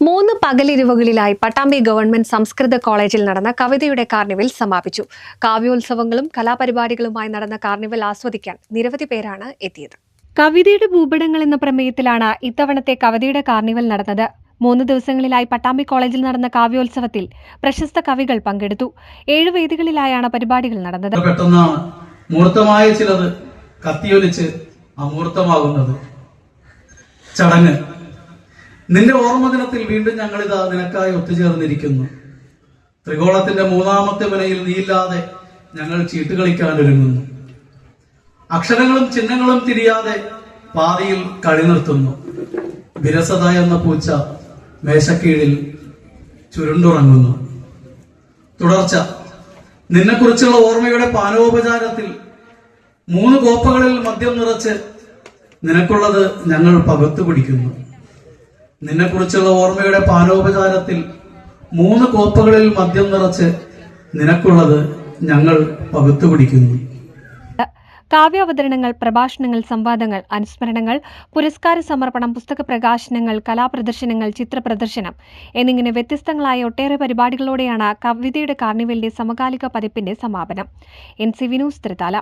മൂന്ന് പകലിരിവുകളിലായി പട്ടാമ്പി ഗവൺമെന്റ് സംസ്കൃത കോളേജിൽ നടന്ന കവിതയുടെ കാർണിവൽ സമാപിച്ചു. കാവ്യോത്സവങ്ങളും കലാപരിപാടികളുമായി നടന്ന കാർണിവൽ ആസ്വദിക്കാൻ നിരവധി പേരാണ് എത്തിയത്. കവിതയുടെ ഭൂപടങ്ങൾ എന്ന പ്രമേയത്തിലാണ് ഇത്തവണത്തെ കവിതയുടെ കാർണിവൽ നടന്നത്. മൂന്ന് ദിവസങ്ങളിലായി പട്ടാമ്പി കോളേജിൽ നടന്ന കാവ്യോത്സവത്തിൽ പ്രശസ്ത കവികൾ പങ്കെടുത്തു. ഏഴ് വേദികളിലായാണ് പരിപാടികൾ നടന്നത്. പെട്ടെന്നാണ് മൂർത്തമായ ചിലത് കത്തിയൊലിച്ച് അമൂർത്തമാകുന്നത് ചടങ്ങ്. നിന്റെ ഓർമ്മ ദിനത്തിൽ വീണ്ടും ഞങ്ങളിതാ നിനക്കായി ഒത്തുചേർന്നിരിക്കുന്നു. ത്രികോണത്തിന്റെ മൂന്നാമത്തെ മുനയിൽ നീയില്ലാതെ ഞങ്ങൾ ചീട്ട് കളിക്കാൻ ഒരുങ്ങുന്നു. അക്ഷരങ്ങളും ചിഹ്നങ്ങളും തിരിയാതെ പാതിയിൽ കളി നിർത്തുന്നു. വിരസത എന്ന പൂച്ച മേശക്കീഴിൽ ചുരുണ്ടുറങ്ങുന്നു. തുടർച്ച. നിന്നെക്കുറിച്ചുള്ള ഓർമ്മയുടെ പാനോപചാരത്തിൽ മൂന്ന് കോപ്പകളിൽ മദ്യം നിറച്ച് നിനക്കുള്ളത് ഞങ്ങൾ പകർത്തു പിടിക്കുന്നു നിന്നെക്കുറിച്ചുള്ള ഓർമ്മയുടെ പാനോപചാരത്തിൽ മൂന്ന് കോപ്പകളിൽ മദ്യം നിറച്ച് നിനക്കുള്ളത് ഞങ്ങൾ പകുത്തു പിടിക്കുന്നു. കാവ്യാവതരണങ്ങൾ പ്രഭാഷണങ്ങൾ സംവാദങ്ങൾ അനുസ്മരണങ്ങൾ പുരസ്കാര സമർപ്പണം പുസ്തക പ്രകാശനങ്ങൾ കലാപ്രദർശനങ്ങൾ ചിത്രപ്രദർശനം എന്നിങ്ങനെ വ്യത്യസ്തങ്ങളായ ഒട്ടേറെ പരിപാടികളോടെയാണ് കവിതയുടെ കാർണിവലിന്റെ സമകാലിക പതിപ്പിന്റെ സമാപനം. N C വിനൂസ് ത്രിതാല